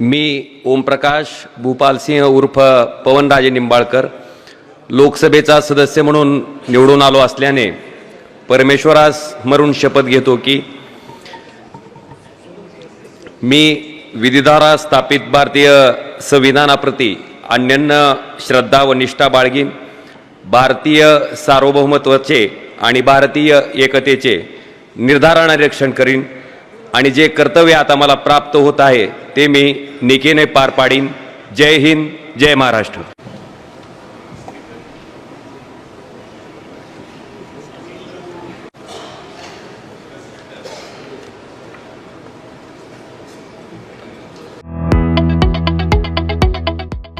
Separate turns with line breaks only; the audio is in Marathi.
मी ओमप्रकाश भूपालसिंह उर्फ पवनराजे निंबाळकर लोकसभेचा सदस्य म्हणून निवडून आलो असल्याने परमेश्वरास मरून शपथ घेतो की मी विधिधारा स्थापित भारतीय संविधानाप्रती अन्यन्य श्रद्धा व निष्ठा बाळगीन. भारतीय सार्वभौमत्वाचे आणि भारतीय एकतेचे निर्धाराने रक्षण करीन. आणि जे कर्तव्य आता मला प्राप्त होत आहे ते मी निकेने पार पाडीन. जय हिंद जय Maharashtra.